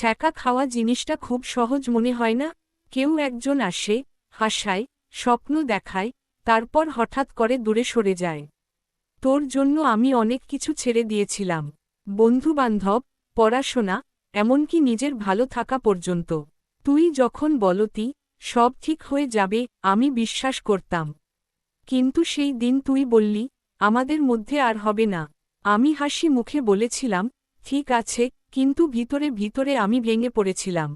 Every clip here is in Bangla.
ছ্যাঁকা খাওয়া জিনিসটা খুব সহজ মনে হয় না? কেউ একজন আসে, হাসায়, স্বপ্ন দেখায়, তারপর হঠাৎ করে দূরে সরে যায়। তোর জন্য আমি অনেক কিছু ছেড়ে দিয়েছিলাম। বন্ধুবান্ধব, পড়াশোনা, এমনকি নিজের ভালো থাকা পর্যন্ত। তুই যখন বলতি, সব ঠিক হয়ে যাবে, আমি বিশ্বাস করতাম। কিন্তু সেই দিন তুই বললি, আমাদের মধ্যে আর হবে না। আমি হাসি মুখে বলেছিলাম, ঠিক আছে কিন্তু ভিতরে ভিতরে আমি ভেঙে পড়েছিলাম।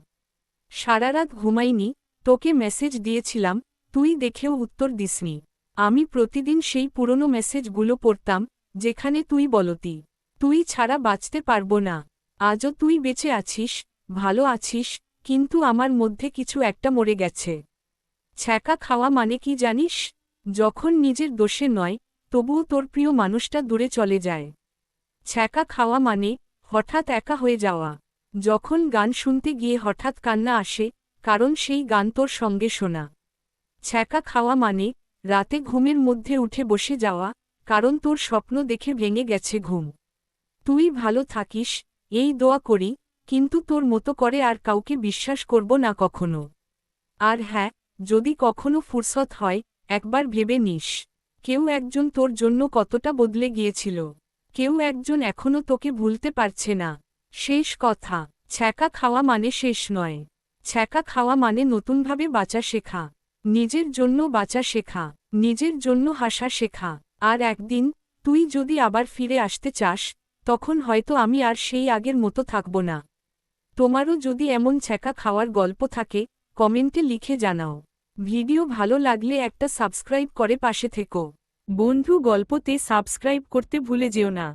সারারাত ঘুমাইনি, তোকে মেসেজ দিয়েছিলাম, তুই দেখেও উত্তর দিসনি। আমি প্রতিদিন সেই পুরনো মেসেজগুলো পড়তাম, যেখানে তুই বলতি, তুই ছাড়া বাঁচতে পারব না। আজও তুই বেঁচে আছিস, ভালো আছিস, কিন্তু আমার মধ্যে কিছু একটা মরে গেছে। ছ্যাঁকা খাওয়া মানে কি জানিস? যখন নিজের দোষে নয়, তবুও তোর প্রিয় মানুষটা দূরে চলে যায়। ছ্যাঁকা খাওয়া মানে হঠাৎ একা হয়ে যাওয়া। যখন গান শুনতে গিয়ে হঠাৎ কান্না আসে, কারণ সেই গান তোর সঙ্গে শোনা। ছ্যাঁকা খাওয়া মানে রাতে ঘুমের মধ্যে উঠে বসে যাওয়া, কারণ তোর স্বপ্ন দেখে ভেঙে গেছে ঘুম। তুই ভালো থাকিস, এই দোয়া করি, কিন্তু তোর মতো করে আর কাউকে বিশ্বাস করব না কখনো। আর হ্যাঁ যদি কখনো ফুরসত হয়, একবার ভেবে নিস। কেউ একজন তোর জন্য কতটা বদলে গিয়েছিল। কেউ একজন এখনও তোকে ভুলতে পারছে না। শেষ কথা, ছ্যাঁকা খাওয়া মানে শেষ নয়। ছ্যাঁকা খাওয়া মানে নতুনভাবে বাঁচা শেখা। নিজের জন্য বাঁচা শেখা, নিজের জন্য হাসা শেখা। আর একদিন, তুই যদি আবার ফিরে আসতে চাস, তখন হয়তো আমি আর সেই আগের মতো থাকব না। তোমারও যদি এমন ছ্যাঁকা খাওয়ার গল্প থাকে, কমেন্টে লিখে জানাও। ভিডিও ভালো লাগলে একটা সাবস্ক্রাইব করে পাশে থেকো। বন্ধু গল্পতে সাবস্ক্রাইব করতে ভুলে যেও না।